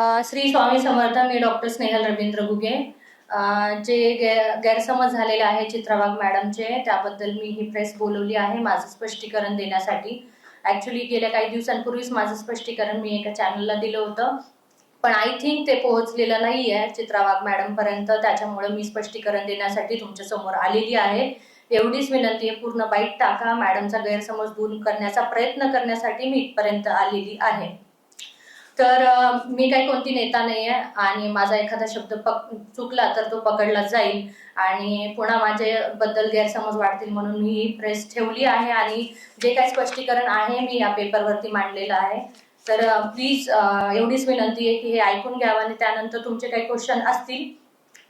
श्री स्वामी समर्थ मी डॉक्टर स्नेहल रवींद्र गुगे. जे गै- गैरसमज झालेले आहे चित्राबाग मॅडमचे त्याबद्दल मी ही प्रेस बोलवली आहे माझं स्पष्टीकरण देण्यासाठी. ॲक्च्युली गेल्या काही दिवसांपूर्वीच माझं स्पष्टीकरण मी एका चॅनलला दिलं होतं. पण आय थिंक ते पोहोचलेलं नाही आहे चित्राबाग मॅडमपर्यंत. त्याच्यामुळे मी स्पष्टीकरण देण्यासाठी तुमच्यासमोर आलेली आहे. एवढीच विनंती आहे पूर्ण बाईट टाका. मॅडमचा गैरसमज दूर करण्याचा प्रयत्न करण्यासाठी मी इथपर्यंत आलेली आहे. तर मी काही कोणती नेता नाही आहे आणि माझा एखादा शब्द पक चुकला तर तो पकडला जाईल आणि पुन्हा माझ्याबद्दल गैरसमज वाढतील म्हणून मी ही प्रेस ठेवली आहे आणि जे काही स्पष्टीकरण आहे मी या पेपरवरती मांडलेलं आहे. तर प्लीज एवढीच विनंती आहे की हे ऐकून घ्यावं आणि त्यानंतर तुमचे काही क्वेश्चन असतील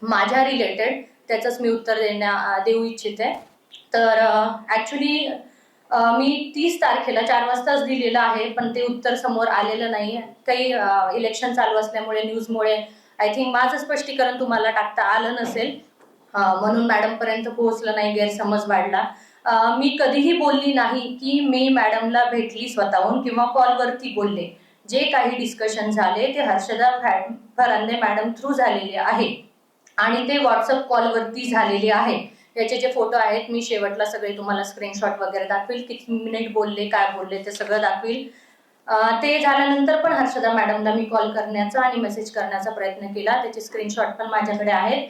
माझ्या रिलेटेड त्याचंच मी उत्तर देण्या देऊ इच्छिते. तर ॲक्च्युली मी तीस तारखेला चार वाजताच दिलेलं आहे पण ते उत्तर समोर आलेलं नाही. काही इलेक्शन चालू असल्यामुळे न्यूजमुळे आय थिंक माझं स्पष्टीकरण तुम्हाला टाकता आलं नसेल. म्हणून मॅडमपर्यंत पोहोचलं नाही गैरसमज वाढला. मी कधीही बोलली नाही की मी मॅडमला भेटली स्वतःहून किंवा कॉलवरती बोलले. जे काही डिस्कशन झाले ते हर्षदा फरांदे मॅडम थ्रू झालेले आहे. आणि ते व्हॉट्सअप कॉलवरती झालेले आहे. याचे जे फोटो आहेत मी शेवटला सगळे तुम्हाला स्क्रीनशॉट वगैरे दाखवेल. किती मिनिट बोलले काय बोलले ते सगळं दाखवेल. ते झाल्यानंतर पण हर्षदा मॅडमला मी कॉल करण्याचा आणि मेसेज करण्याचा प्रयत्न केला. त्याचे स्क्रीनशॉट पण माझ्याकडे आहेत.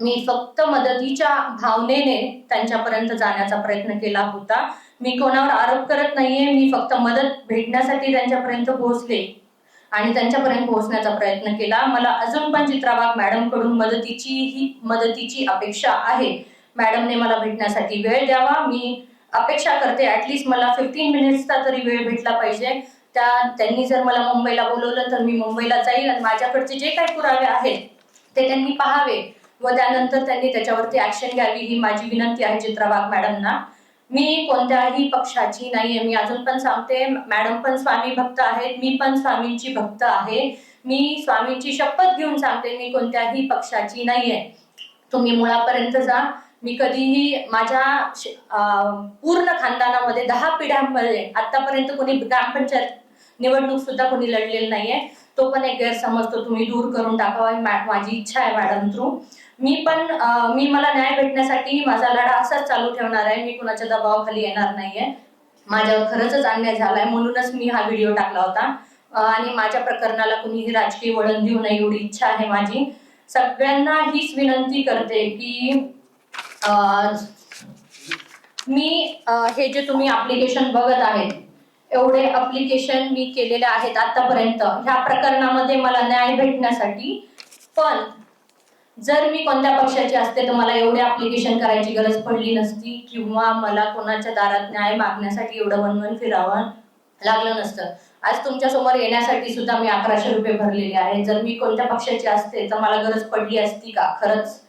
मी फक्त मदतीच्या भावनेने त्यांच्यापर्यंत जाण्याचा प्रयत्न केला होता. मी कोणावर आरोप करत नाहीये. मी फक्त मदत भेटण्यासाठी त्यांच्यापर्यंत पोहोचले आणि त्यांच्यापर्यंत पोहोचण्याचा प्रयत्न केला. मला अजून पण चित्राबाग मॅडमकडून मदतीची ही मदतीची अपेक्षा आहे. मॅडमने मला भेटण्यासाठी वेळ द्यावा. मी अपेक्षा करते ऍटलिस्ट मला फिफ्टीन मिनिट्सचा तरी वेळ भेटला पाहिजे. त्या त्यांनी जर मला मुंबईला बोलवलं तर मी मुंबईला जाईल आणि माझ्याकडचे जे काही पुरावे आहेत ते त्यांनी पाहावे व त्यानंतर त्यांनी त्याच्यावरती ऍक्शन घ्यावी ही माझी विनंती आहे चित्राबाग मॅडमना. मी कोणत्याही पक्षाची नाहीये मी अजून पण सांगते मॅडम पण स्वामी भक्त आहेत मी पण स्वामींची भक्त आहे. मी स्वामींची शपथ घेऊन सांगते मी कोणत्याही पक्षाची नाहीये. तुम्ही मुळापर्यंत जा. मी कधीही माझ्या पूर्ण खानदानामध्ये दहा पिढ्यांमध्ये आतापर्यंत कोणी ग्रामपंचायत निवडणूक सुद्धा कोणी लढलेली नाहीये. तो पण एक गैरसमज तो तुम्ही दूर करून टाकावा माझी इच्छा आहे मॅडम थ्रू मी पण मी मला न्याय भेटण्यासाठी माझा लढा असाच चालू ठेवणार आहे. मी कुणाच्या दबावाखाली येणार नाहीये. माझ्यावर खरंच अन्याय झालाय म्हणूनच मी हा व्हिडिओ टाकला होता. आणि माझ्या प्रकरणाला कुणीही राजकीय वळण देऊ नये एवढी इच्छा आहे माझी. सगळ्यांना हीच विनंती करते की मी हे जे तुम्ही अप्लिकेशन बघत आहेत एवढे अप्लिकेशन मी केलेले आहेत आतापर्यंत. ह्या प्रकरणामध्ये मला न्याय भेटण्यासाठी पण जर मी कोणत्या पक्षाची असते तर मला एवढे अप्लिकेशन करायची गरज पडली नसती किंवा मला कोणाच्या दारात न्याय मागण्यासाठी एवढं वनवन फिरावं लागलं नसतं. आज तुमच्यासमोर येण्यासाठी सुद्धा मी अकराशे रुपये भरलेले आहे जर मी कोणत्या पक्षाची असते तर मला गरज पडली असती का? खरंच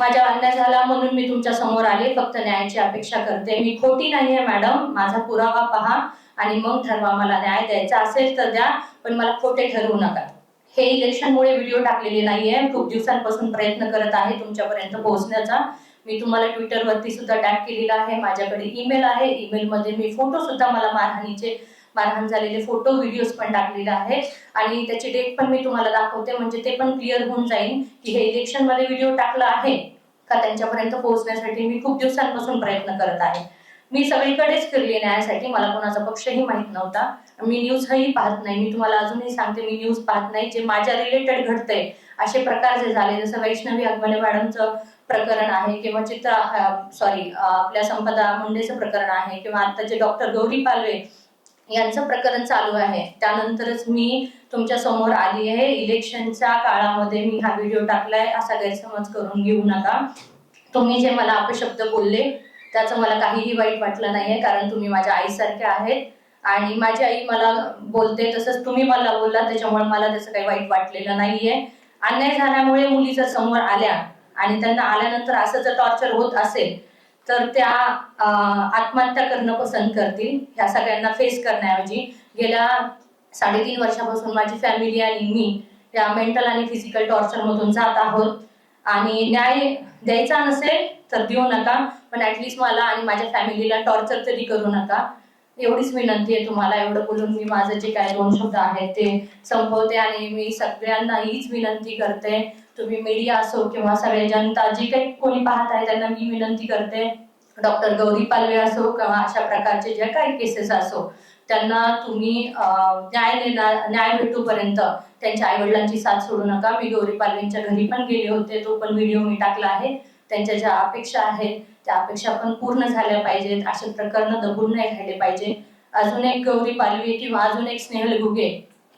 माझ्या अन्याय झाला म्हणून मी तुमच्यासमोर आले फक्त न्यायाची अपेक्षा करते. मी खोटी नाही आहे मॅडम. माझा पुरावा पहा आणि मग ठरवा मला न्याय द्यायचा असेल तर द्या पण मला खोटे ठरवू नका. हे इलेक्शनमुळे व्हिडिओ टाकलेले नाहीये. खूप दिवसांपासून प्रयत्न करत आहे तुमच्यापर्यंत पोहोचण्याचा. मी तुम्हाला ट्विटरवरती सुद्धा टॅग केलेला आहे. माझ्याकडे ईमेल आहे. ईमेलमध्ये मी फोटो सुद्धा मला मारहाणीचे मारहाण झालेले फोटो व्हिडिओज पण टाकलेले आहेत. आणि त्याची डेट पण मी तुम्हाला दाखवते म्हणजे ते पण क्लिअर होऊन जाईल की हे इलेक्शनमध्ये व्हिडिओ टाकला आहे का त्यांच्यापर्यंत पोहोचण्यासाठी मी खूप दिवसांपासून प्रयत्न करत आहे. मी सगळीकडेच फिरली न्यायासाठी मला कोणाचा पक्षही माहीत नव्हता. मी न्यूजही पाहत नाही मी तुम्हाला अजूनही सांगते मी न्यूज पाहत नाही. जे माझ्या रिलेटेड घडतंय असे प्रकार जे झाले जसं वैष्णवी अगमले मॅडमचं प्रकरण आहे किंवा चित्रा सॉरी आपल्या संपदा मुंडेचं प्रकरण आहे किंवा आता जे डॉक्टर गौरी पालवे यांचं प्रकरण चालू आहे. त्यानंतरच मी तुमच्यासमोर आली आहे. इलेक्शनच्या काळामध्ये मी हा व्हिडिओ टाकलाय. असा गैरसमज करून घेऊ नका. तुम्ही जे मला अपशब्द बोलले त्याचं मला काहीही वाईट वाटलं नाहीये कारण तुम्ही माझ्या आईसारखे आहेत. आणि माझी आई मला बोलते तसंच तुम्ही मला बोलला त्याच्यामुळे मला त्याचं काही वाईट वाटलेलं नाहीये. अन्याय झाल्यामुळे मुली जर समोर आल्या आणि त्यांना आल्यानंतर असं जर टॉर्चर होत असेल तर त्या आत्महत्या करणं पसंत करतील ह्या सगळ्यांना फेस करण्याऐवजी. गेल्या साडेतीन वर्षापासून माझी फॅमिली आणि मी या मेंटल आणि फिजिकल टॉर्चर मधून जात आहोत. आणि न्याय द्यायचा नसेल तर देऊ नका पण ऍटलिस्ट मला आणि माझ्या फॅमिलीला टॉर्चर तरी करू नका. एवढीच विनंती आहे तुम्हाला एवढं बोलून मी माझं जे काय दोन शब्द आहेत ते संपवते आणि मी सगळ्यांना हीच विनंती करते. तुम्ही मीडिया असो किंवा सगळे जनता जे काही कोणी पाहत आहे त्यांना मी विनंती करते. डॉक्टर गौरी पालवे असो किंवा अशा प्रकारचे जे काही केसेस असो त्यांना तुम्ही न्याय देणार न्याय भेटूपर्यंत त्यांच्या आई वडिलांची साथ सोडू नका. मी गौरी पालवेंच्या घरी पण गेले होते तो पण व्हिडिओ मी टाकला आहे. त्यांच्या ज्या अपेक्षा आहेत त्या अपेक्षा पण पूर्ण झाल्या पाहिजेत असे प्रकरण दबून नाही राहिले पाहिजे. अजून एक गौरी पालवी किंवा अजून एक स्नेहल घुगे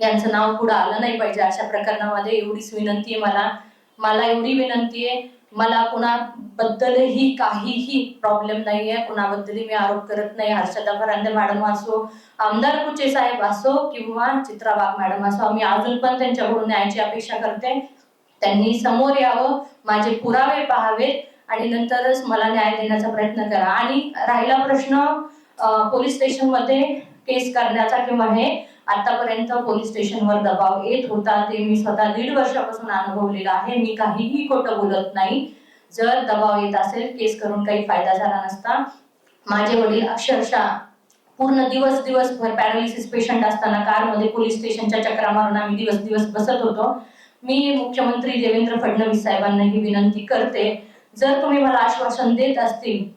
यांचं नाव पुढे आलं नाही पाहिजे अशा प्रकरणामध्ये एवढीच विनंती आहे मला. मला एवढी विनंती आहे मला कुणाबद्दलही काहीही प्रॉब्लेम नाही आहे कुणाबद्दलही मी आरोप करत नाही. हर्षदा फरांदे मॅडम असो आमदार कुचे साहेब असो किंवा चित्रा वाघ मॅडम असो आम्ही अजून पण त्यांच्याकडून न्यायाची अपेक्षा करते. त्यांनी समोर यावं माझे पुरावे पाहावेत. आणि नंतरच मला न्याय देण्याचा प्रयत्न करा. आणि राहिला प्रश्न पोलीस स्टेशनमध्ये केस करण्याचा किंवा हे आतापर्यंत पोलीस स्टेशनवर दबाव येत होता ते मी स्वतः दीड वर्षापासून अनुभवलेलं आहे. मी काहीही खोटं बोलत नाही. जर दबाव येत असेल केस करून काही फायदा झाला नसता. माझे वडील अक्षरशः पूर्ण दिवस दिवसभर पॅरालिसिस पेशंट असताना कारमध्ये पोलीस स्टेशनच्या चक्रा मारून आम्ही दिवस दिवस बसत होतो. मी मुख्यमंत्री देवेंद्र फडणवीस साहेबांना ही विनंती करते. जर तुम्ही मला आश्वासन देत असतील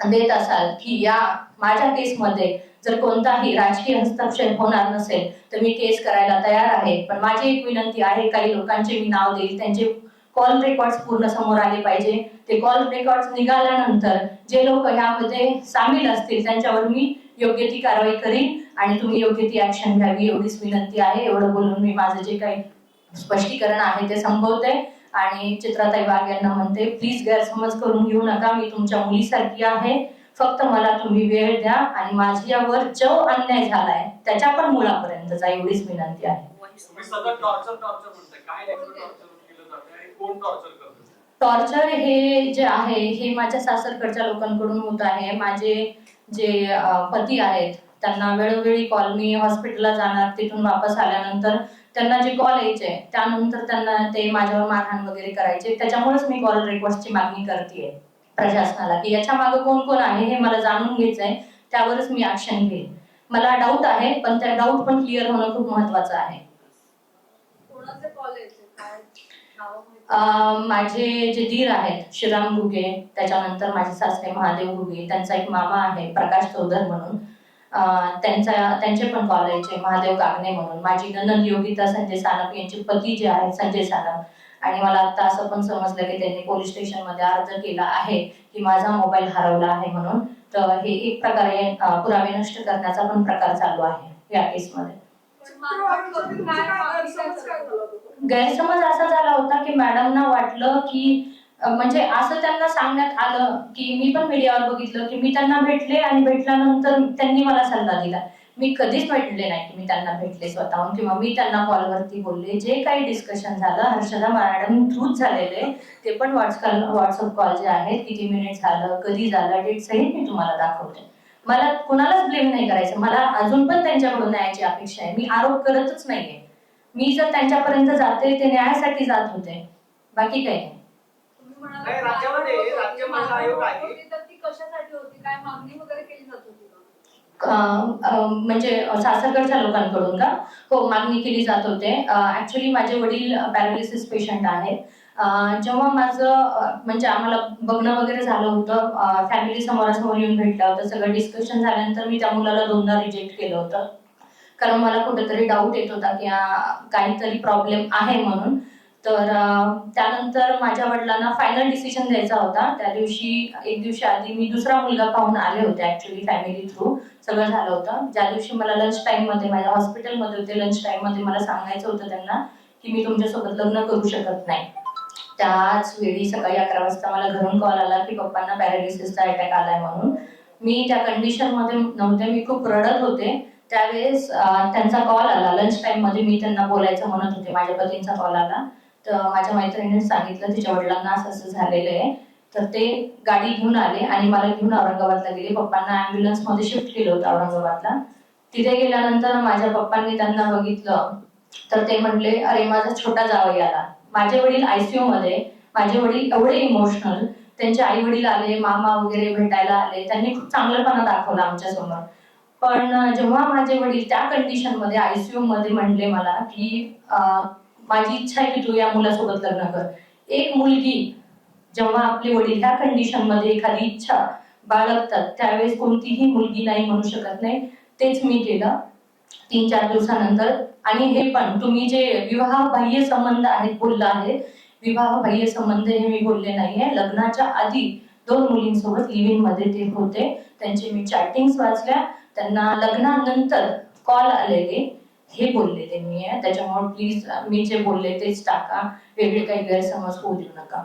देत असाल की या माझ्या केसमध्ये जर कोणताही राजकीय हस्तक्षेप होणार नसेल तर मी केस करायला तयार आहे. पण माझी एक विनंती आहे काही लोकांचे मी नाव देईल त्यांचे कॉल रेकॉर्ड पूर्ण समोर आले पाहिजे. ते कॉल रेकॉर्ड्स निघाल्यानंतर जे लोक ह्यामध्ये सामील असतील त्यांच्यावर मी योग्य ती कारवाई करीन आणि तुम्ही योग्य ती ऍक्शन घ्यावी एवढीच विनंती आहे. एवढं बोलून मी माझं जे काही स्पष्टीकरण आहे ते संपवते. आणि चित्राताई वाघ यांना म्हणते प्लीज गैरसमज करून घेऊ नका मी तुमच्या मुलीसारखी आहे. फक्त मला तुम्ही वेळ द्या आणि माझ्यावर जो अन्याय झालाय. त्याच्या पण मुळापर्यंतचा एवढीच विनंती आहे. टॉर्चर हे जे आहे हे माझ्या सासरकडच्या लोकांकडून होत आहे. माझे जे पती आहेत त्यांना वेळोवेळी कॉल मी हॉस्पिटलला जाणार तिथून वापस आल्यानंतर त्यांना जे कॉल यायचे त्यानंतर त्यांना ते माझ्यावर मारहाण वगैरे करायचे. त्याच्यामुळेच मी कॉल रेकॉर्डची मागणी करते प्रशासनाला की याच्या मागे कोण कोण आहे हे मला जाणून घ्यायचं आहे त्यावरच मी ऍक्शन घेईन मला डाऊट आहे पण त्या डाऊट पण क्लिअर होणं खूप महत्वाचं आहे. माझे जे दीर आहेत श्रीराम घुगे त्याच्यानंतर माझे सासरे महादेव घुगे त्यांचा एक मामा आहे प्रकाश चौधर म्हणून. त्यांचा त्यांचे पण कॉल यायचे महादेव कागणे म्हणून. माझी ननंद योगिता संजय सानप यांचे पती जे आहेत संजय सानप. आणि मला आता असं पण समजलं की त्यांनी पोलीस स्टेशनमध्ये अर्ज केला आहे की माझा मोबाईल हरवला आहे म्हणून. तर हे एक प्रकारे पुरावे नष्ट करण्याचा पण प्रकार चालू आहे या केसमध्ये. गैरसमज असा झाला होता की मॅडमना वाटलं की म्हणजे असं त्यांना सांगण्यात आलं की मी पण मीडियावर बघितलं की मी त्यांना भेटले आणि भेटल्यानंतर त्यांनी मला सल्ला दिला. मी कधीच भेटले नाही की मी त्यांना भेटले स्वतःहून किंवा मी त्यांना कॉलवरती बोलले. जे काही डिस्कशन झालं हर्षदा मॅडम थ्रूच झालेले ते पण व्हॉट्सअप व्हॉट्सअप कॉल जे आहेत किती मिनिट झालं कधी झालं डेट सहित मी तुम्हाला दाखवते. मला कुणालाच ब्लेम नाही करायचं. मला अजून पण त्यांच्याकडून न्यायाची अपेक्षा आहे. मी आरोप करतच नाहीये. मी जर त्यांच्यापर्यंत जाते ते न्यायासाठी जात होते. बाकी काही नाही. नाही, राज्यामध्ये मारहाण होत राज्य होती. महिला आयोग मारहाण आहे. होत होती तर ती कशासाठी होती काय मागणी वगैरे केली जात होती का? अं, अं, म्हणजे सासरकडच्या लोकांकडून का हो मागणी केली जात होते ऍक्च्युली माझे वडील पॅरालिसिस पेशंट आहेत अं, जेव्हा माझं अं, म्हणजे आम्हाला बघणं वगैरे झालं होतं फॅमिली समोरासमोर येऊन भेटलं होतं सगळं डिस्कशन झाल्यानंतर मी त्या मुलाला दोनदा रिजेक्ट केलं होतं कारण मला कुठेतरी डाऊट येत होता की काहीतरी प्रॉब्लेम आहे म्हणून तर त्यानंतर माझ्या वडिलांना फायनल डिसिजन द्यायचा होता. त्या दिवशी एक दिवशी आधी मी दुसरा मुलगा पाहून आले होते ऍक्च्युली फॅमिली थ्रू सगळं झालं होतं. ज्या दिवशी मला लंच टाइममध्ये माझ्या हॉस्पिटलमध्ये होते लंच टाइममध्ये मला सांगायचं होतं त्यांना की मी तुमच्यासोबत लग्न करू शकत नाही. त्याच वेळी सकाळी अकरा वाजता मला घरून कॉल आला की पप्पांना पॅरालिसिसचा अटॅक आलाय म्हणून. मी त्या कंडिशनमध्ये नव्हते मी खूप रडत होते. त्यावेळेस त्यांचा कॉल आला. लंच टाइममध्ये मी त्यांना बोलायचं म्हणत होते. माझ्या पतींचा कॉल आला. तर माझ्या मैत्रिणीने सांगितलं तिच्या वडिलांना असं असं झालेलं आहे. तर ते गाडी घेऊन आले आणि मला घेऊन औरंगाबादला गेले. पप्पांना अँब्युलन्समध्ये शिफ्ट केलं होतं औरंगाबादला. तिथे गेल्यानंतर माझ्या पप्पांनी त्यांना बघितलं. तर ते म्हणले अरे माझा छोटा जावई आला. माझे वडील आयसीयू मध्ये माझे वडील एवढे इमोशनल त्यांचे आई वडील आले मामा वगैरे भेटायला आले. त्यांनी खूप चांगलंपणा दाखवला आमच्यासमोर. पण जेव्हा माझे वडील त्या कंडिशनमध्ये आयसीयू मध्ये म्हणले मला की माझी इच्छा आहे की तू या मुलासोबत लग्न कर. एक मुलगी जेव्हा आपले वडील ह्या कंडिशनमध्ये एखादी इच्छा बाळगतात त्यावेळेस कोणतीही मुलगी नाही म्हणू शकत नाही. तेच मी केलं तीन चार दिवसानंतर. आणि हे पण तुम्ही जे विवाह बाह्य संबंध आहेत बोलला आहे विवाह बाह्य संबंध हे मी बोलले नाहीये. लग्नाच्या आधी दोन मुलींसोबत लिव्हिंगमध्ये ते होते. त्यांचे मी चॅटिंग्स वाचल्या. त्यांना लग्नानंतर कॉल आलेले. हे बोललेले मी आहे. त्याच्यामुळे प्लीज मी जे बोलले तेच टाका. वेगळे काही गैरसमज होऊ देऊ नका.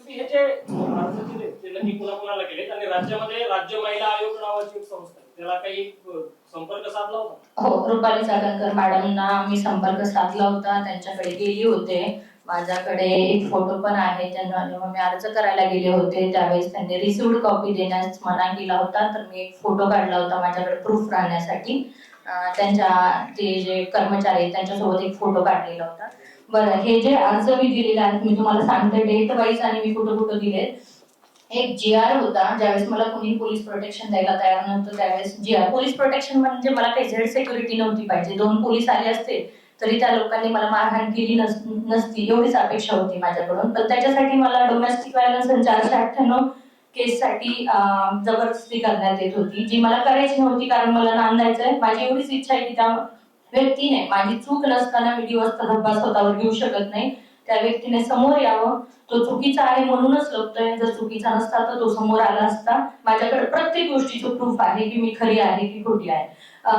हे जे अर्ज दिले ते नक्की कुणा कुणाला केलेत आणि राज्यामध्ये राज्य महिला आयोग नावाची एक संस्था आहे. त्याला काही अ, संपर्क साधला होता? हो रुपाली चाकणकर मॅडमना मी संपर्क साधला होता. त्यांच्याकडे गेली होते. माझ्याकडे एक फोटो पण आहे. त्यांना जेव्हा मी अर्ज करायला गेले होते. त्यावेळेस त्यांनी रिसिव्ड कॉपी देण्यास मना केला होता तर मी एक फोटो काढला होता माझ्याकडे प्रूफ राहण्यासाठी. त्यांच्या ते जे कर्मचारी आहेत त्यांच्यासोबत एक फोटो काढलेला होता. बरं हे जे अर्ज मी दिलेले आहेत मी तुम्हाला सांगते डेट वाईज आणि मी कुठं कुठं दिले एक जी आर होता ज्यावेळेस मला कोणी पोलीस प्रोटेक्शन द्यायला तयार नव्हतं त्यावेळेस जी आर पोलीस प्रोटेक्शन म्हणजे मला काही झेड सेक्युरिटी नव्हती पाहिजे. दोन पोलीस आले असते तरी त्या लोकांनी मला मारहाण केली नसती एवढीच अपेक्षा होती माझ्याकडून. पण त्याच्यासाठी मला डोमेस्टिक व्हायलन्स आणि चारशे अठ्ठ्याण्णव केससाठी जबरदस्ती करण्यात येत होती जी मला करायची नव्हती कारण मला नांदायचंय. माझी एवढीच इच्छा आहे की त्या व्यक्तीने माझी चूक नसताना मी धब्बा स्वतःवर घेऊ शकत नाही. त्या व्यक्तीने समोर यावं. तो चुकीचा आहे म्हणूनच लपतोय. जर चुकीचा नसता तर तो समोर आला असता. माझ्याकडे प्रत्येक गोष्टीचं प्रूफ आहे की मी खरी आहे की खोटी आहे.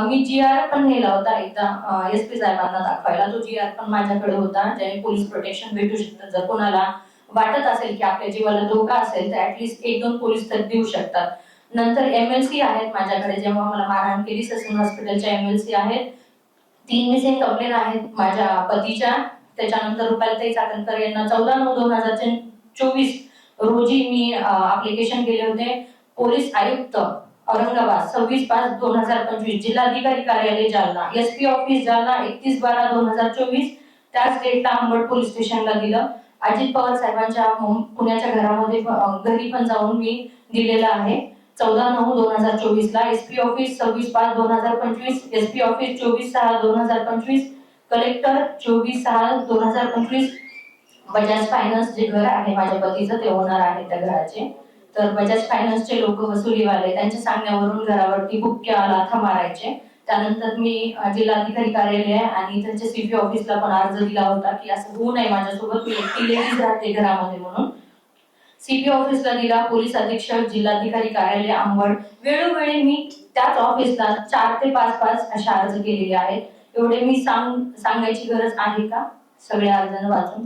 मी जी आर पण नेला होता एकदा एस पी साहेबांना दाखवायला. तो जी आर पण माझ्याकडे होता. ज्याने पोलीस प्रोटेक्शन भेटू शकतं जर कोणाला. वाटत असेल की आपल्या जीवाला धोका असेल तर ऍटलिस्ट एक दोन पोलीस तर देऊ शकतात. नंतर एमएलसी आहेत माझ्याकडे जेव्हा मला मारहाण केली ससून हॉस्पिटलच्या एमएलसी आहेत. तीन मिसिंग कंप्लेन आहेत माझ्या पतीच्या. त्याच्यानंतर रुपालताई चाकणकर यांना चौदा नऊ दोन हजार चोवीस रोजी मी अप्लिकेशन केले होते. पोलीस आयुक्त औरंगाबाद सव्वीस पाच दोन हजार पंचवीस जिल्हाधिकारी कार्यालय Jalna S P office Jalna एकतीस बारा दोन हजार चोवीस. त्याच डेटला अंबड पोलीस स्टेशनला दिलं अजित पवार साहेबांच्या पुण्याच्या घरामध्ये घरी पण जाऊन मी दिलेलं आहे. चौदा नऊ दोन हजार चोवीस ला एसपी ऑफिस सव्वीस पाच दोन हजार पंचवीस एसपी ऑफिस चोवीस सहा दोन हजार पंचवीस कलेक्टर चोवीस सहा दोन हजार पंचवीस. बजाज फायनान्स जे घर आहे माझ्या पतीचं ते होणार आहे त्या घराचे. तर बजाज फायनान्सचे लोक वसुलीवाले त्यांच्या सांगण्यावरून घरावरती बुक्क्या लाथा मारायचे. त्यानंतर मी जिल्हाधिकारी कार्यालय आणि त्यांच्या सीपी ऑफिसला पण अर्ज दिला होता की असं होऊ नये माझ्यासोबत मी एकटी लेडीज राहते घरामध्ये म्हणून. सीपी ऑफिसला दिला पोलीस अधीक्षक जिल्हाधिकारी कार्यालय अंबड वेळोवेळी मी त्याच ऑफिसला चार ते पाच पाच अशा अर्ज केलेले आहेत. एवढे मी सांग सांगायची गरज आहे का? सगळ्या अर्जांना वाचून.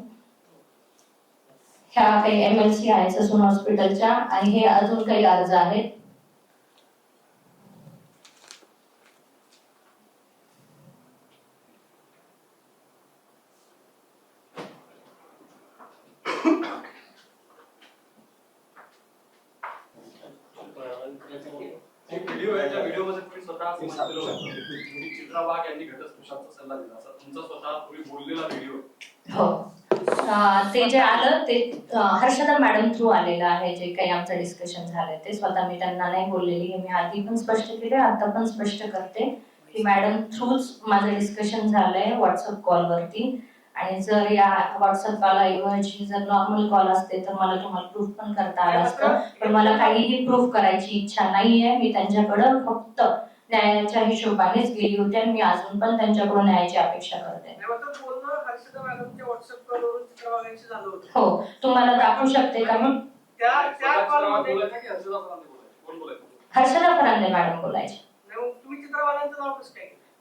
ह्या काही एम एल सी आहेत ससून हॉस्पिटलच्या आणि हे अजून काही अर्ज आहेत एक व्हिडिओ आहे त्या व्हिडिओमध्ये तुम्ही स्वतः असं म्हटलेलं होतं की चित्रा वाघ यांनी घटस्फोटाचा सल्ला दिला असा तुमचा स्वतः तुम्ही बोललेला व्हिडिओ हो अं, ते जे आलं ते हर्षदा मॅडम थ्रू आलेलं आहे जे काही आमचं डिस्कशन झालंय ते स्वतः मी त्यांना नाही बोललेली. हे मी आधी पण स्पष्ट केले आता पण स्पष्ट करते. की मॅडम थ्रूच माझं डिस्कशन झालंय व्हॉट्सअप कॉलवरती आणि जर या व्हॉट्सअप कॉल ऐवजी जर नॉर्मल कॉल असते तर मला तुम्हाला प्रूफ पण करता आलं असतं. पण मला काहीही प्रूफ करायची इच्छा नाहीये. मी त्यांच्याकडं फक्त न्यायाच्या हिशोबानेच गेली होती आणि मी अजून पण त्यांच्याकडून न्यायाची अपेक्षा करते. हो तुम्हाला दाखवू शकते का की हर्षदा फरांदे मॅडम बोलायचे?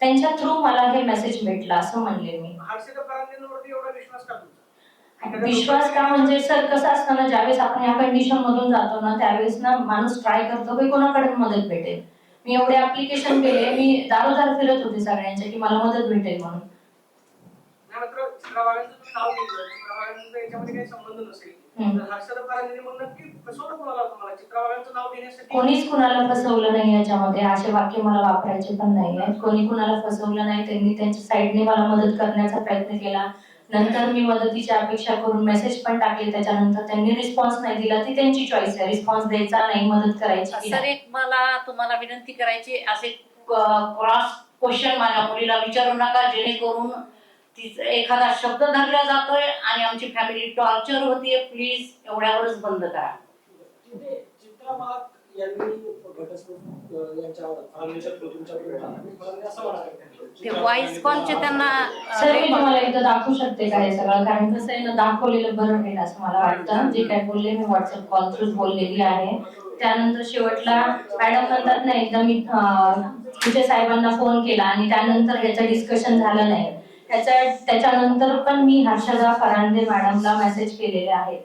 त्यांच्या थ्रू मला हे मेसेज भेटला असं म्हणले मी. हर्षदा परांजेंवरती एवढा विश्वास का तुमचा? विश्वास का म्हणजे सर कसं असतं ना ज्यावेळेस आपण ह्या कंडिशन मधून जातो ना त्यावेळेस ना माणूस ट्राय करतो की कोणाकडे मदत भेटेल. मी एवढे ऍप्लिकेशन केले मी दारोदार फिरत होते सगळ्यांच्या की मला मदत भेटेल म्हणून. कोणीच कुणाला फसवलं नाही याच्यामध्ये. असे वाक्य मला वापरायचे पण नाही आहेत कोणी कुणाला फसवलं नाही त्यांनी त्यांच्या साईडने मला मदत करण्याचा प्रयत्न केला. नंतर मी मदतीची अपेक्षा करून मेसेज पण टाकले. त्याच्यानंतर त्यांनी रिस्पॉन्स नाही दिला. ती त्यांची चॉईस आहे. रिस्पॉन्स द्यायचा नाही मदत करायची की सर. एक मला तुम्हाला विनंती करायची असे क्रॉस क्वेश्चन माझ्या मुलीला विचारू नका. जेणेकरून तिचा एखादा शब्द धरला जातोय आणि आमची फॅमिली टॉर्चर होतीये. प्लीज एवढ्यावरच बंद करा. म्हणाले ते व्हॉइस कॉलचे त्यांना सर मी तुम्हाला एकदा दाखवू शकते का हे सगळं? कारण कसं आहे ना दाखवलेलं बरं होईल असं मला वाटतं. जे काय बोलले मी व्हॉट्सअप कॉल थ्रू बोललेली आहे. त्यानंतर शेवटला मॅडम म्हणतात ना एकदा मी तुझे साहेबांना फोन केला आणि त्यानंतर ह्याचं डिस्कशन झालं नाही. त्याच्या त्याच्यानंतर पण मी हर्षदा फरांदे मॅडमला मेसेज केलेले आहेत.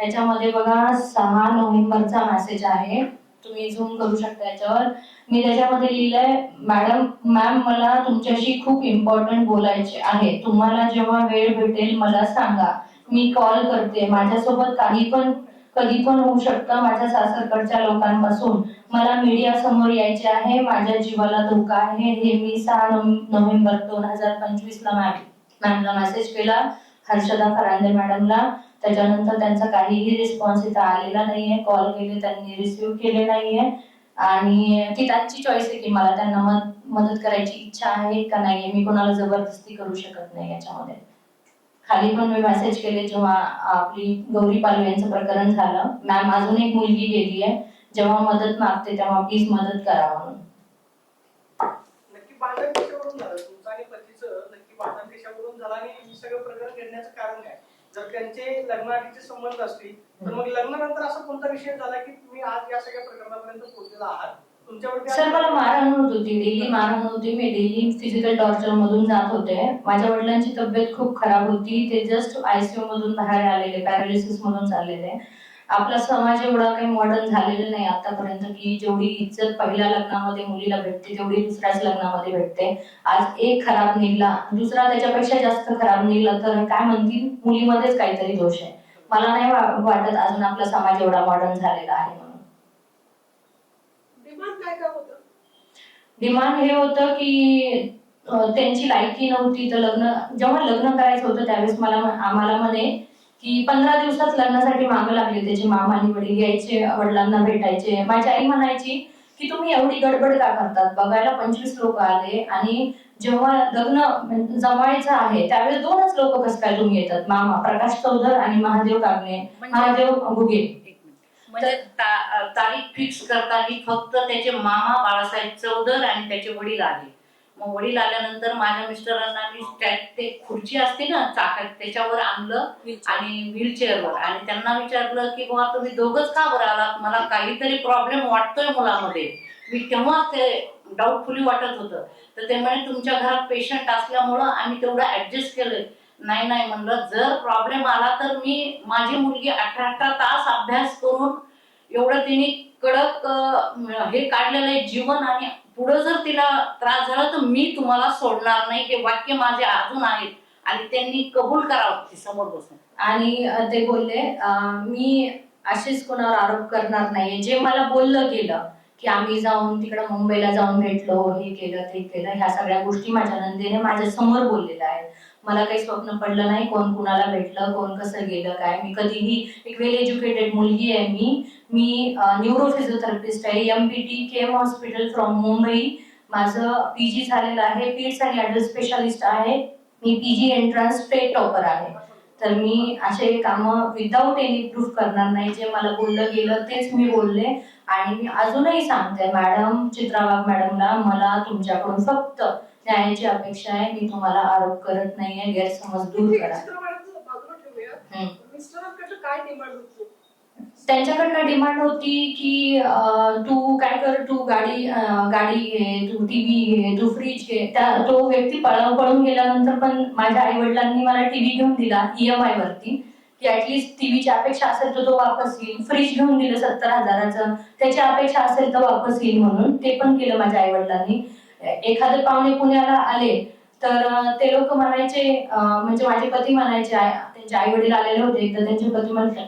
त्याच्यामध्ये बघा सहा नोव्हेंबरचा मेसेज आहे. तुम्ही झूम करू शकता याच्यावर. मी त्याच्यामध्ये लिहिलंय मॅडम मॅम मला तुमच्याशी खूप इम्पॉर्टंट बोलायचे आहे. तुम्हाला जेव्हा वेळ भेटेल मला सांगा. मी कॉल करते. माझ्यासोबत काही पण कधी पण होऊ शकतं माझ्या सासरकडच्या लोकांपासून. मला मीडिया समोर यायचे आहे. माझ्या जीवाला धोका आहे. हे मी सहा नोव्हेंबर दोन हजार पंचवीस ला मॅम मॅमला मेसेज केला. हर्षदा फरांदे मॅडमला. त्याच्यानंतर त्यांचा काहीही रिस्पॉन्स इथं आलेला नाहीये. कॉल केले त्यांनी रिसिव्ह केले नाहीये. आणि ती त्यांची चॉईस आहे की मला त्यांना मदत करायची इच्छा आहे का नाहीये. मी कोणाला जबरदस्ती करू शकत नाही याच्यामध्ये. खाली पण मी मेसेज केले जेव्हा आपली गौरी पालवे यांचं प्रकरण झालं. मॅम अजून एक मुलगी गेली आहे जेव्हा मदत मागते तेव्हा प्लीज मदत करा म्हणून. नक्की कशावरून झालं. तुमचं आणि पतीचं नक्की कशावरून झालं आणि सगळं प्रकरण घडण्याचं कारण काय? जर त्यांचे लग्नाआधीचे संबंध असतील तर मग लग्नानंतर असा कोणता विषय झाला की तुम्ही आज या सगळ्या प्रकरणापर्यंत पोहोचलेला आहात? सर मला मारहाण होत होती. डेली मारहाण होती मी डेली फिजिकल टॉर्चर मधून जात होते. माझ्या वडिलांची तब्येत खूप खराब होती. ते जस्ट आयसीयू मधून बाहेर आलेले पॅरालिसिस मधून चाललेले. आपला समाज एवढा काही मॉडर्न झालेला नाही आतापर्यंत की जेवढी इज्जत पहिल्या लग्नामध्ये मुलीला भेटते तेवढी दुसऱ्याच लग्नामध्ये भेटते. आज एक खराब निघला दुसरा त्याच्यापेक्षा जास्त खराब निघला तर काय म्हणतील? मुलीमध्येच काहीतरी दोष आहे. मला नाही वाटत अजून आपला समाज एवढा मॉडर्न झालेला आहे म्हणून. डिमांड काय काय होतं? डिमांड हे होतं की त्यांची लायकी नव्हती तर लग्न जेव्हा लग्न करायचं होतं त्यावेळेस मला आम्हाला म्हणे की पंधरा दिवसात लग्नासाठी मागं लागले त्याचे मामा आणि वडील यायचे वडिलांना भेटायचे. माझी आई म्हणायची की तुम्ही एवढी गडबड का करतात? बघायला पंचवीस लोक आले आणि जेव्हा लग्न जमायचं आहे त्यावेळेस दोनच लोक कसं काय तुम्ही येतात. मामा प्रकाश चौधर आणि महादेव कागणे म्हणजे महादेव घुगे. म्हणजे तारीख फिक्स करताना फक्त त्याचे मामा बाळासाहेब चौधर आणि त्याचे वडील आले. मग वडील आल्यानंतर माझ्या मिस्टरांना मी ते खुर्ची असते ना चाकात त्याच्यावर आणलं आणि व्हीलचेअरवर आणि त्यांना विचारलं की बाबा तुम्ही दोघच का बरं आलात? मला काहीतरी प्रॉब्लेम वाटतोय मुलामध्ये. मी तेव्हाच ते डाऊटफुली वाटत होतं. तर ते म्हणे तुमच्या घरात पेशंट असल्यामुळं आम्ही तेवढं ऍडजस्ट केलंय. नाही नाही म्हणलं जर प्रॉब्लेम आला तर मी माझी मुलगी अठरा अठरा तास अभ्यास करून एवढं तिने कडक हे काढलेलं आहे जीवन आणि पुढं जर तिला त्रास झाला तर मी तुम्हाला सोडणार नाही हे वाक्य माझे अजून आहेत. आणि त्यांनी कबूल करावं ती समोर बसून. आणि ते बोलले मी असेच कोणावर आरोप करणार नाहीये. जे मला बोललं गेलं की आम्ही जाऊन तिकडे मुंबईला जाऊन भेटलो हे केलं ते केलं ह्या सगळ्या गोष्टी माझ्या नंदीने माझ्यासमोर बोललेल्या आहेत. मला काही स्वप्न पडलं नाही कोण कुणाला भेटलं कोण कसं गेलं काय? मी कधीही एक वेल एज्युकेटेड मुलगी आहे मी. मी न्यूरो फिजिओथेरपिस्ट आहे. M P T K M hospital from Mumbai माझं पी जी झालेलं आहे. पीड्स आणि अडल्ट स्पेशालिस्ट आहे. मी P G entrance state topper आहे. तर मी असे कामं विदाऊट एनी प्रूफ करणार नाही. जे मला बोललं गेलं तेच मी बोलले. आणि मी अजूनही सांगते मॅडम चित्राबाग मॅडमला मला तुमच्याकडून फक्त न्यायाची अपेक्षा आहे. मी तुम्हाला आरोप करत नाहीये. गैरसमज दूर करा. त्यांच्याकडनं डिमांड होती की तू काय कर तू गाडी गाडी घे तू टीव्ही घे तू फ्रीज घे. त्या तो व्यक्ती पळ पळून गेल्यानंतर पण माझ्या आई वडिलांनी मला टीव्ही घेऊन दिला ईएमआय वरती. की ऍटलीस्ट टीव्हीची अपेक्षा असेल तर तो वापस येईल. फ्रीज घेऊन दिलं सत्तर हजाराचं. त्याची अपेक्षा असेल तर वापस येईल म्हणून. ते पण केलं माझ्या आई वडिलांनी एखादे पाहुणे पुण्याला आले तर ते लोक म्हणायचे म्हणजे माझे पती म्हणायचे त्यांचे आई वडील आलेले होते तर त्यांचे पती म्हटले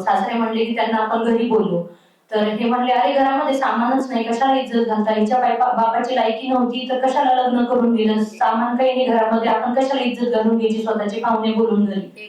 सासरे म्हणले की त्यांना आपण घरी बोलू. तर हे म्हणले अरे घरामध्ये सामानच नाही कशाला इज्जत घालता? हिच्या बाई बापाची लायकी नव्हती तर कशाला लग्न करून दिलं? सामान काही नाही घरामध्ये आपण कशाला इज्जत घालून घ्यायची स्वतःचे पाहुणे बोलून घरी?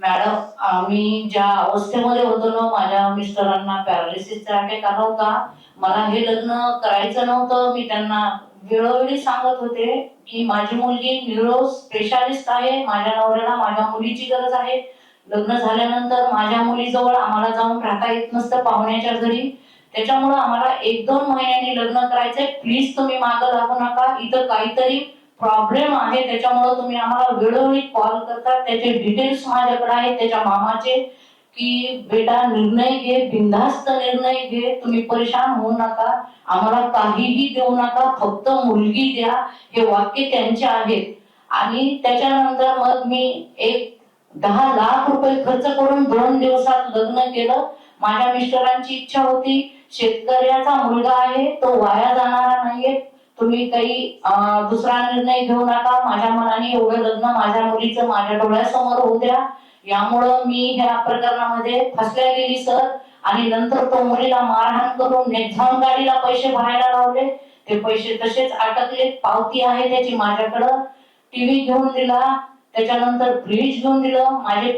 मॅडम आम्ही ज्या अवस्थेमध्ये होतो ना माझ्या मिस्टरांना पॅरालिसिसचा अटॅक आला होता. मला हे लग्न करायचं नव्हतं. मी त्यांना वेळोवेळी सांगत होते की माझी मुलगी न्यूरो स्पेशालिस्ट आहे. माझ्या नवऱ्याला माझ्या मुलीची गरज आहे. लग्न झाल्यानंतर माझ्या मुलीजवळ आम्हाला जाऊन राहता येत नसतं पाहुण्याच्या घरी. त्याच्यामुळं आम्हाला एक दोन महिन्यांनी लग्न करायचंय. प्लीज तुम्ही मागं लागू नका. इथं काहीतरी प्रॉब्लेम आहे त्याच्यामुळे तुम्ही आम्हाला वेळोवेळी कॉल करता. त्याचे डिटेल्स माझ्याकडे आहेत त्याच्या मामाचे की बेटा निर्णय घे बिनधास्त निर्णय घे तुम्ही परेशान होऊ नका. आम्हाला काहीही देऊ नका फक्त मुलगी द्या. हे वाक्य त्यांचे आहेत. आणि त्याच्यानंतर मग मी एक दहा लाख रुपये खर्च करून दोन दिवसात लग्न केलं. माझ्या मिस्टरांची इच्छा होती शेतकऱ्याचा मुलगा आहे तो वाया जाणारा नाहीये. तुम्ही काही दुसरा निर्णय घेऊ नका. माझ्या मनाने एवढं लग्न माझ्या मुलीचं माझ्या डोळ्यासमोर होऊ द्या. यामुळं मी ह्या प्रकरणामध्ये फसल्या गेली सर. आणि नंतर तो मुलीला मारहाण करून नेक्झॉन गाडीला पैसे भरायला लावले. ते पैसे तसेच अटकले. पावती आहे त्याची माझ्याकडं. टीव्ही घेऊन दिला. त्याच्यानंतर फ्रीज घेऊन दिलं. माझे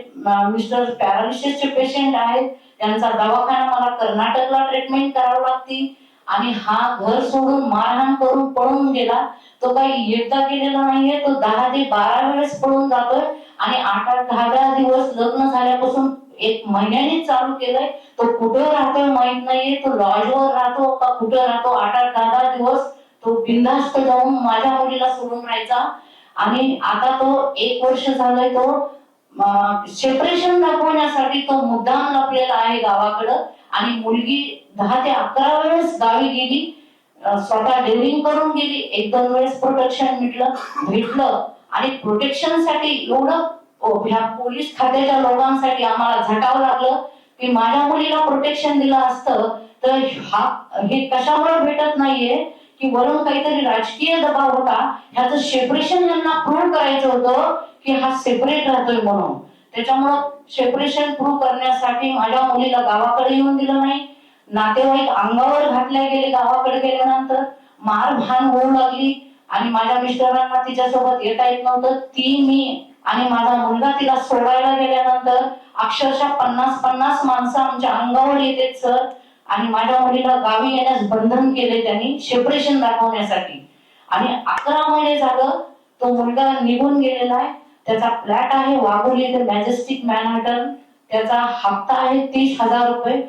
मिस्टर पॅरालिसिसचे पेशंट आहेत. त्यांचा दवाखाना मला कर्नाटकला ट्रीटमेंट करावं लागती. आणि हा घर सोडून मारहाण करून पळून गेला. तो काही एकदा गेलेला नाहीये तो दहा ते बारा वेळेस पळून जातोय आणि आठ आठ दहा दहा दिवस लग्न झाल्यापासून एक महिन्याने चालू केलंय. तो कुठं राहतोय माहीत नाहीये तो लॉजवर राहतो का कुठं राहतो? आठ आठ दहा दहा दिवस तो बिंदास्त जाऊन माझ्या मुलीला सोडून राहायचा. आणि आता तो एक वर्ष झालंय तो सेपरेशन दाखवण्यासाठी तो मुद्दाम लपलेला आहे गावाकडं. आणि मुलगी दहा ते अकरा वेळेस गावी गेली स्वतः डेअरिंग करून गेली एक दोन वेळेस प्रोटेक्शन भेटलं भेटलं. आणि प्रोटेक्शनसाठी एवढं ह्या पोलीस खात्याच्या लोकांसाठी आम्हाला झटावं लागलं की माझ्या मुलीला प्रोटेक्शन दिलं असतं तर हा हे कशामुळे भेटत नाहीये की वरून काहीतरी राजकीय दबाव होता? ह्याचं सेपरेशन यांना प्रूव्ह करायचं होतं की हा सेपरेट राहतोय म्हणून. त्याच्यामुळं सेपरेशन प्रूव्ह करण्यासाठी माझ्या मुलीला गावाकडे येऊन दिलं नाही. नातेवाईक अंगावर घातल्या गेले गावाकडे गेल्यानंतर मारहाण होऊ लागली आणि माझ्या मिस्टरांना तिच्यासोबत येता येत नव्हतं. ती मी आणि माझा मुलगा तिला सोडायला गेल्यानंतर अक्षरशः पन्नास पन्नास माणसं आमच्या अंगावर येतात सर. आणि माझ्या मुलीला गावी येण्यास बंधन केले त्यांनी सेपरेशन दाखवण्यासाठी. आणि अकरा महिने झालं तो मुलगा निघून गेलेला आहे. त्याचा फ्लॅट आहे वाघोली मॅजेस्टिक मॅनहटन. त्याचा हप्ता आहे तीस हजार रुपये.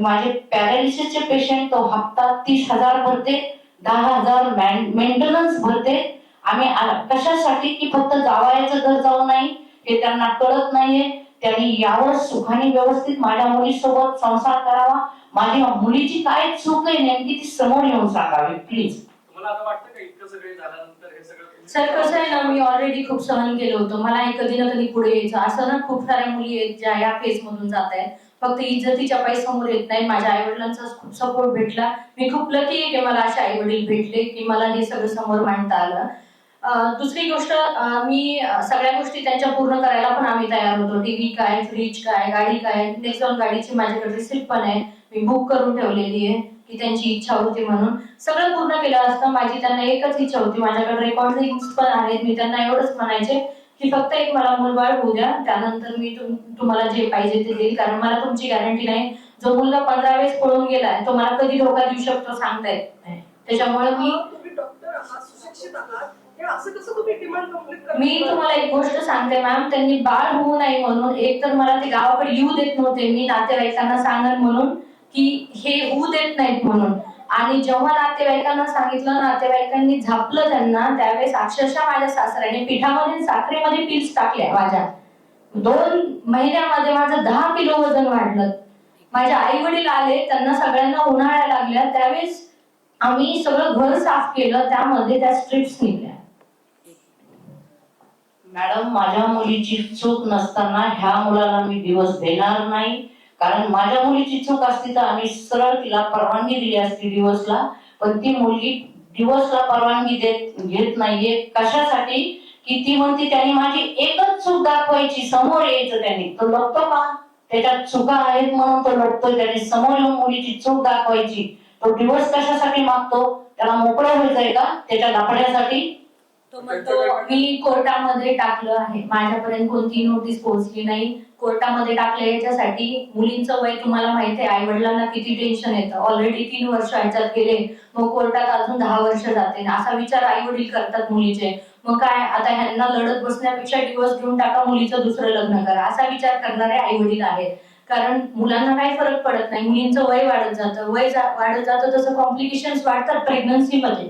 माझे पॅरालिसिसचे पेशंट तो हप्ता तीस हजार भरते दहा हजार मेंटेनन्स भरते. आम्ही कशासाठी की फक्त जावायचं घर जाऊ नाही हे त्यांना कळत नाहीये. त्यांनी यावर सुखाने व्यवस्थित माझ्या मुलीसोबत संसार करावा. माझ्या मुलीची काय चूक आहे नेमकी ती समोर येऊन सांगावी प्लीज तुम्हाला आता वाटतं का इतकं सगळे झाल्यानंतर हे सगळं तुम्ही- सर कसं आहे ना मी ऑलरेडी खूप सहन केलं होतं. मला हे कधी ना कधी पुढे यायचं. असं ना खूप साऱ्या मुली आहेत ज्या या फेज मधून जात आहेत फक्त इज्जतीच्या पायी समोर येत नाही. माझ्या आई वडिलांचा खूप सपोर्ट भेटला. मी खूप लकी आहे की मला असे आई वडील भेटले की मला हे सगळं समोर मांडता आलं. दुसरी गोष्ट मी सगळ्या गोष्टी त्यांच्या पूर्ण करायला पण आम्ही तयार होतो. टीव्ही काय फ्रीज काय गाडी काय नेक्स्ट गाडीची माझ्याकडे रिसिप्ट पण आहे. मी बुक करून ठेवलेली आहे की त्यांची इच्छा होती म्हणून. सगळं पूर्ण केलं असतं. माझी त्यांना एकच इच्छा होती. माझ्याकडे रेकॉर्डिंग पण आहेत. मी त्यांना एवढंच म्हणायचे की फक्त एक मला मुलबाळ होऊ द्या त्यानंतर मी तुम- तुम्हाला जे पाहिजे ते देईल. कारण मला तुमची गॅरंटी नाही. जो मुलगा पंधरा वेळेस पळून गेलाय तो मला कधी धोका देऊ शकतो सांगता येत नाही त्याच्यामुळे मी हे मी तुम्हाला एक गोष्ट सांगते मॅम त्यांनी बाळ होऊ नये म्हणून एक तर मला ते गावाकडे येऊ देत नव्हते. मी नातेवाईकांना सांगन म्हणून की हे होऊ देत नाहीत म्हणून. आणि जेव्हा नातेवाईकांना सांगितलं नातेवाईकांनी झापलं त्यांना त्यावेळेस अक्षरशः माझ्या सासऱ्याने पिठामध्ये साखरेमध्ये पिल्स टाकल्या माझ्या. दोन महिन्यामध्ये माझं दहा किलो वजन वाढलं. माझे आई वडील आले त्यांना सगळ्यांना उन्हाळ्या लागल्या. त्यावेळेस आम्ही सगळं घर साफ केलं त्यामध्ये त्या स्ट्रिप्स निघल्या. मॅडम माझ्या मुलीची चूक नसताना ह्या मुलाला मी दिवस देणार नाही. कारण माझ्या मुलीची चूक असती तर आम्ही सरळ तिला परवानगी दिली असती दिवसला पण ती मुलगी दिवसला परवानगी देत घेत नाहीये. कशासाठी? की ती म्हणते त्यांनी माझी एकच चूक दाखवायची समोर यायचं त्यांनी. तो लपतो का? त्याच्यात चुका आहेत म्हणून तो लढतोय त्याने समोर येऊन मुलीची चूक दाखवायची. तो दिवस कशासाठी मागतो? त्याला मोकळं व्हायचंय का? त्याच्या लफड्यासाठी? तो म्हणतो मी कोर्टामध्ये टाकलं आहे. माझ्यापर्यंत कोणती नोटीस पोहोचली नाही. कोर्टामध्ये टाकलं याच्यासाठी. मुलींचं वय तुम्हाला माहिती आहे. आई वडिलांना किती टेन्शन येतं. ऑलरेडी तीन वर्ष ह्याच्यात गेले. मग कोर्टात अजून दहा वर्ष जाते. असा विचार आई वडील करतात मुलीचे. मग काय? आता ह्यांना लढत बसण्यापेक्षा दिवस घेऊन टाका. मुलीचं दुसरं लग्न करा. असा विचार करणारे आई वडील आहेत. कारण मुलांना काही फरक पडत नाही. मुलींचं वय वाढत जातं. वय वाढत जातं तसं कॉम्प्लिकेशन वाढतात प्रेग्नन्सीमध्ये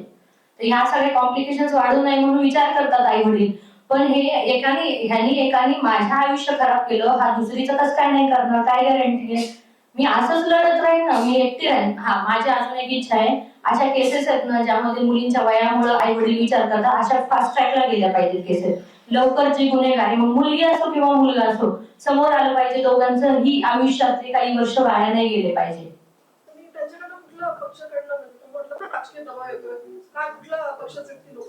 ह्या सगळ्या कॉम्प्लिकेशन वाढू नये म्हणून विचार करतात आई वडील पण हे एकाने ह्यानी एकाने माझं आयुष्य खराब केलं हा दुसरीचं कसं काय नाही करणार? काय गॅरंटी आहे? मी असंच लढत राहीन ना? मी एकटी राहीन? हा माझी अजून एक इच्छा आहे. अशा केसेस आहेत ना ज्यामध्ये मुलींच्या वयामुळे आई वडील विचार करतात अशा फास्ट ट्रॅकला गेल्या पाहिजेत केसेस लवकर जे गुन्हेगार आहे मग मुलगी असो किंवा मुलगा असो समोर आलं पाहिजे दोघांचं ही आयुष्यातले काही वर्ष वाया नाही गेले पाहिजे. राजकीय दबाव येतोय. काय कुठल्या पक्षाचे ती लोक?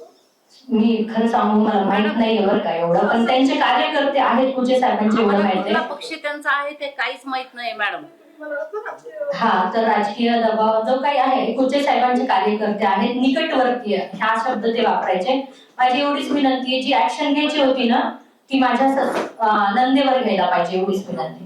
मी खरं सांगू मला माहीत नाहीये बरं का एवढं पण त्यांचे कार्यकर्ते आहेत कुचे साहेबांचे एवढं आम्हाला माहिती कुठला आहे पक्ष त्यांचा आहे ते काहीच माहीत नाही मॅडम. राजकीय हा तर राजकीय दबाव जो काही आहे कुचे साहेबांचे कार्यकर्ते आहेत निकटवर्तीय ह्या शब्द ते वापरायचे. माझी एवढीच विनंती आहे जी ऍक्शन घ्यायची होती ना ती माझ्या स- अं, नंदेवर घ्यायला पाहिजे एवढीच विनंती.